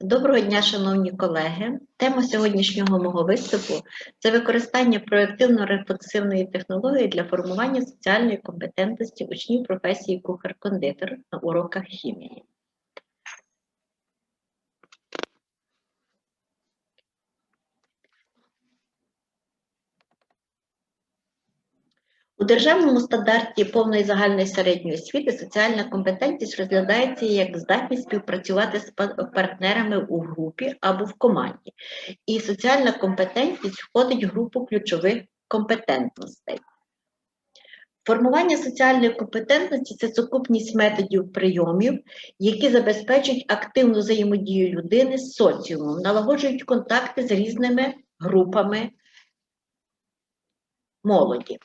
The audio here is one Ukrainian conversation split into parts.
Доброго дня, шановні колеги. Тема сьогоднішнього мого виступу це використання проєктивно-рефлексивної технології для формування соціальної компетентності учнів професії кухар-кондитер на уроках хімії. У державному стандарті повної загальної середньої освіти соціальна компетентність розглядається як здатність співпрацювати з партнерами у групі або в команді. І соціальна компетентність входить в групу ключових компетентностей. Формування соціальної компетентності це сукупність методів прийомів, які забезпечують активну взаємодію людини з соціумом, налагоджують контакти з різними групами молоді.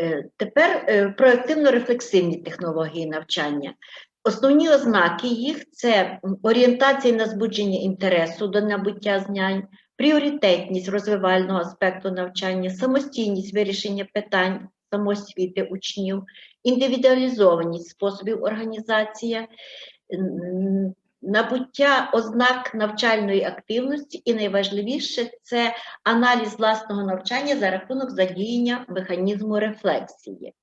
Е, Тепер е, проективно-рефлексивні технології навчання. Основні ознаки їх це орієнтація на збудження інтересу до набуття знань, пріоритетність розвивального аспекту навчання, самостійність вирішення питань самоосвіти учнів, індивідуалізованість способів організації, набуття ознак навчальної активності і найважливіше це аналіз власного навчання за рахунок задіяння механізму рефлексії.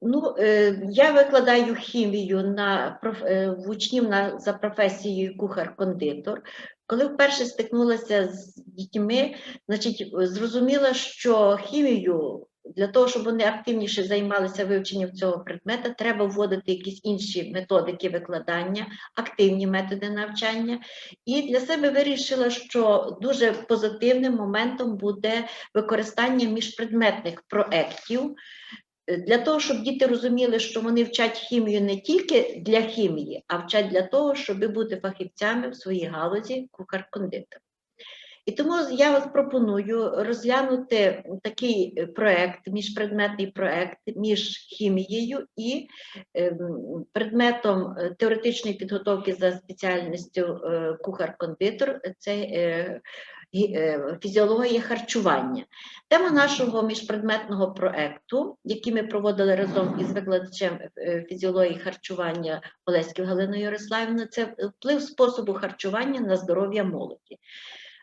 Ну, е, я викладаю хімію на е, в учнів на, за професією кухар-кондитор. Коли вперше стикнулася з дітьми, значить, зрозуміла, що хімію для того, щоб вони активніше займалися вивченням цього предмета, треба вводити якісь інші методики викладання, активні методи навчання. І для себе вирішила, що дуже позитивним моментом буде використання міжпредметних проєктів, для того, щоб діти розуміли, що вони вчать хімію не тільки для хімії, а вчать для того, щоб бути фахівцями в своїй галузі кухар-кондитер. І тому я вас пропоную розглянути такий е, проект, міжпредметний проект між хімією і ем, предметом е, теоретичної підготовки за спеціальністю е, кухар-кондитер. Це е, е, фізіологія харчування. Тема нашого міжпредметного проекту, який ми проводили разом із викладачем е, фізіології харчування Олеською Галиною Ярославівною, це вплив способу харчування на здоров'я молоді.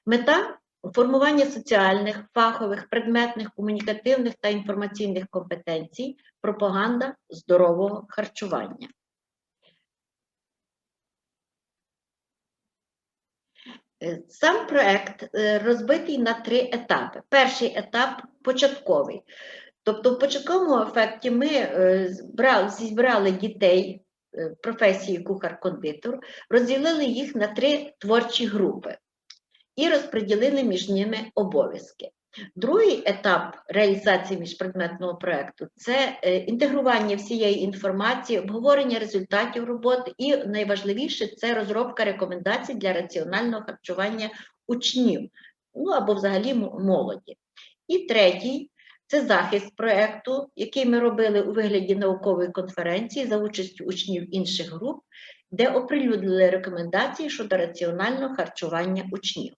Мета формування соціальних, фахових, предметних, комунікативних та інформаційних компетенцій, пропаганда здорового харчування. Е, Сам проект е, розбитий на три етапи. Перший етап початковий. Тобто, в початковому ефекті ми е, зібрали дітей професії кухар-кондитер, розділили їх на три творчі групи і розподілили між ними обов'язки. Другий етап реалізації міжпредметного проєкту це е, інтегрування всієї інформації, обговорення результатів роботи і найважливіше це розробка рекомендацій для раціонального харчування учнів, ну або взагалі молоді. І третій це захист проєкту, який ми робили у вигляді наукової конференції за участю учнів інших груп, де оприлюднили рекомендації щодо раціонального харчування учнів.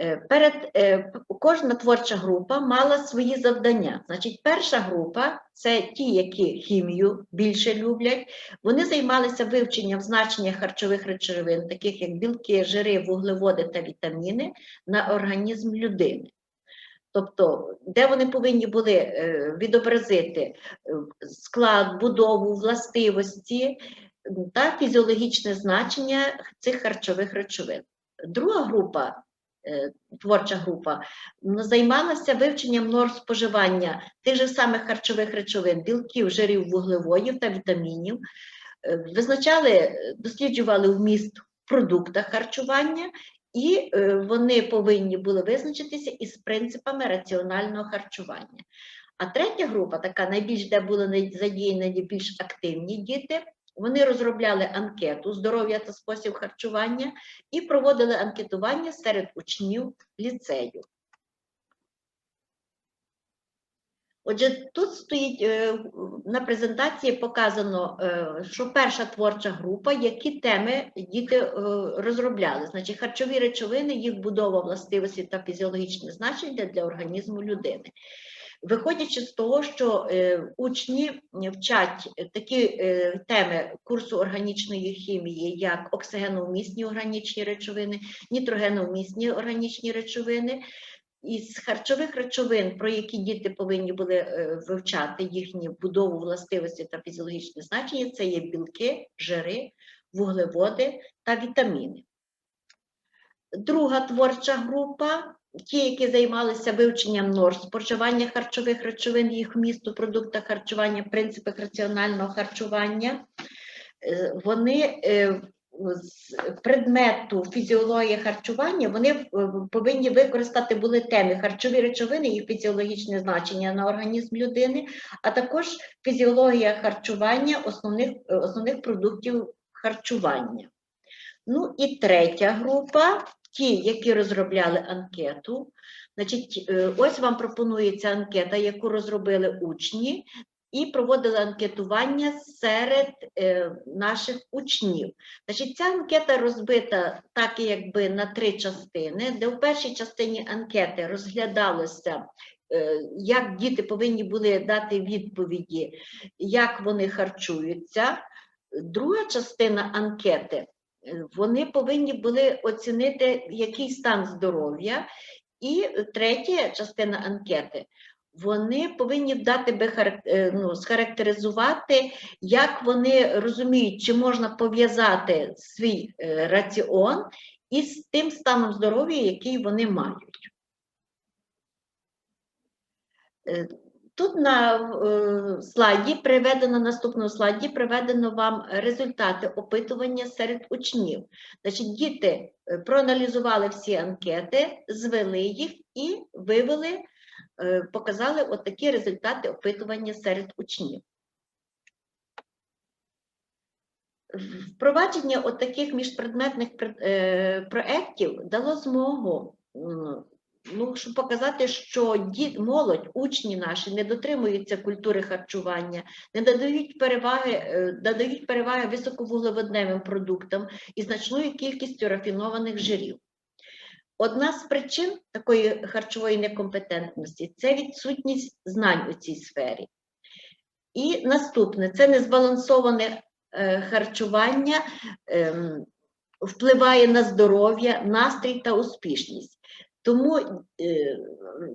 Е, Перед е, кожна творча група мала свої завдання. Значить, перша група це ті, які хімію більше люблять. Вони займалися вивченням значення харчових речовин, таких як білки, жири, вуглеводи та вітаміни на організм людини. Тобто, де вони повинні були е, відобразити склад, будову, властивості та фізіологічне значення цих харчових речовин. Друга група, творча група, займалася вивченням норм споживання тих же самих харчових речовин, білків, жирів, вуглеводів та вітамінів. Е, Визначали, е, досліджували вміст в продуктах харчування, і е, вони повинні були визначитися із принципами раціонального харчування. А третя група, така найбільш, де були задіяні найбільш активні діти, вони розробляли анкету здоров'я та спосіб харчування і проводили анкетування серед учнів ліцею. Отже, тут стоїть е, на презентації показано, е, що перша творча група, які теми діти е, розробляли. Значить, харчові речовини, їх будова властивості та фізіологічне значення для організму людини. Виходячи з того, що е, учні вчать такі е, теми курсу органічної хімії, як оксигеновмісні органічні речовини, нітрогеновмісні органічні речовини, із харчових речовин, про які діти повинні були е, вивчати їхні будову, властивості та фізіологічне значення, це є білки, жири, вуглеводи та вітаміни. Друга творча група ті, які займалися вивченням норм споживання харчових речовин, їх вмісту, в продуктах харчування, принципах раціонального харчування, е, вони е, з предмету фізіології харчування вони е, повинні використати були теми харчові речовини, їх фізіологічне значення на організм людини, а також фізіологія харчування основних, основних продуктів харчування. Ну і третя група ті, які розробляли анкету. Значить, е, ось вам пропонується анкета, яку розробили учні, і проводили анкетування серед е, наших учнів. Значить, ця анкета розбита так, якби на три частини, де в першій частині анкети розглядалося. е, Як діти повинні були дати відповіді, як вони харчуються. Друга частина анкети вони повинні були оцінити, який стан здоров'я. І третя частина анкети. Вони повинні дати би е, ну, схарактеризувати, як вони розуміють, чи можна пов'язати свій е, раціон із тим станом здоров'я, який вони мають. Тут на е, слайді приведено, на наступному слайді приведено вам результати опитування серед учнів. Значить, діти е, проаналізували всі анкети, звели їх і вивели, е, показали отакі результати опитування серед учнів. Впровадження отаких міжпредметних пред- е, проєктів дало змогу ну, щоб показати, що діт, молодь, учні наші не дотримуються культури харчування, не надають переваги, е, надають переваги високовуглеводневим продуктам і значною кількістю рафінованих жирів. Одна з причин такої харчової некомпетентності це відсутність знань у цій сфері. І наступне це незбалансоване е, харчування ем, впливає на здоров'я, настрій та успішність. Тому, е,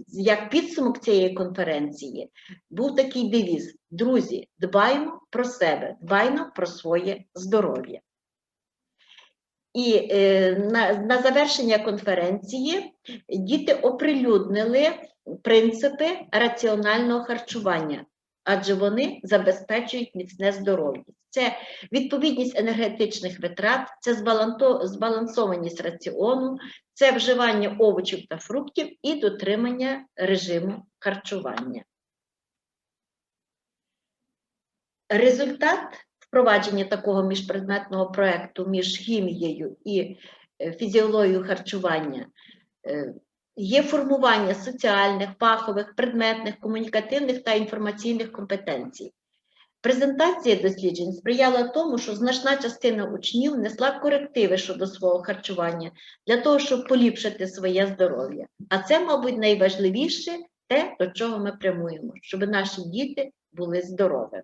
як підсумок цієї конференції, був такий девіз: друзі, дбаємо про себе, дбаємо про своє здоров'я. І е, на, на завершення конференції діти оприлюднили принципи раціонального харчування, адже вони забезпечують міцне здоров'я. Це відповідність енергетичних витрат, це збалансованість раціону, це вживання овочів та фруктів і дотримання режиму харчування. Результат впровадження такого міжпредметного проєкту між хімією і е, фізіологією харчування е, є формування соціальних, фахових, предметних, комунікативних та інформаційних компетенцій. Презентація досліджень сприяла тому, що значна частина учнів несла корективи щодо свого харчування для того, щоб поліпшити своє здоров'я. А це, мабуть, найважливіше те, до чого ми прямуємо, щоб наші діти були здоровими.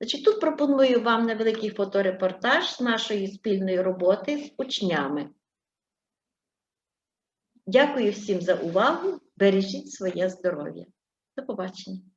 Значить, тут пропоную вам невеликий фоторепортаж з нашої спільної роботи з учнями. Дякую всім за увагу. Бережіть своє здоров'я. До побачення.